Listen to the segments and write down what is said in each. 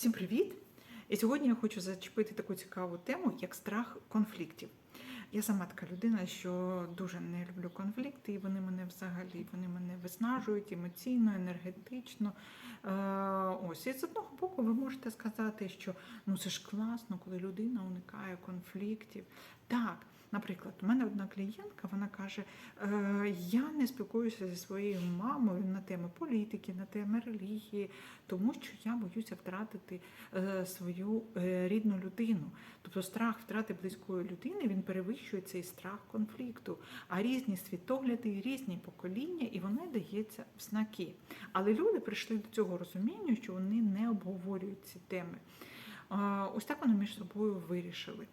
Всім привіт! І сьогодні я хочу зачепити таку цікаву тему, як страх конфліктів. Я сама така людина, що дуже не люблю конфлікти, і вони мене взагалі вони мене виснажують емоційно, енергетично. Е, ось і з одного боку, ви можете сказати, що ну це ж класно, коли людина уникає конфліктів. Так, наприклад, у мене одна клієнтка, вона каже: е, я не спілкуюся зі своєю мамою на теми політики, на теми релігії, тому що я боюся втратити е, свою рідну людину. Тобто страх втрати близької людини він перевищує цей страх конфлікту. А різні світогляди, різні покоління, і воно дається в знаки. Але люди прийшли до цього розуміння, що вони не обговорюють ці теми. Ось так вони між собою вирішили.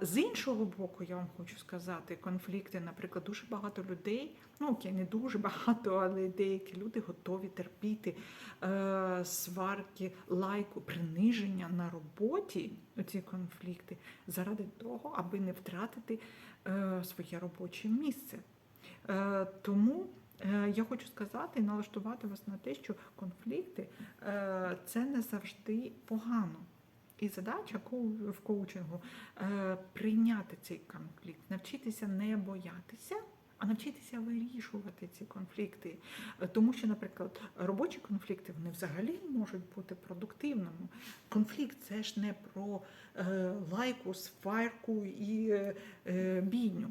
З іншого боку, я вам хочу сказати, конфлікти, наприклад, дуже багато людей, ну окей, не дуже багато, але деякі люди готові терпіти е, сварки, лайку, приниження на роботі, ці конфлікти, заради того, аби не втратити е, своє робоче місце. Е, тому е, я хочу сказати і налаштувати вас на те, що конфлікти е, це не завжди погано. І задача в коучингу е, прийняти цей конфлікт, навчитися не боятися, а навчитися вирішувати ці конфлікти. Е, Тому що, наприклад, робочі конфлікти вони взагалі можуть бути продуктивними. Конфлікт це ж не про е, лайку, сварку і бійню.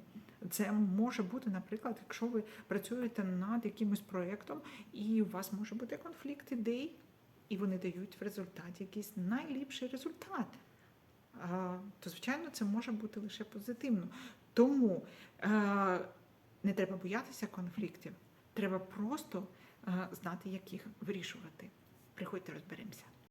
Це може бути, наприклад, якщо ви працюєте над якимось проєктом, і у вас може бути конфлікт ідей, і вони дають в результаті якийсь найліпший результат. То, звичайно, це може бути лише позитивно. Тому е, не треба боятися конфліктів, треба просто е, знати, як їх вирішувати. Приходьте, розберемося.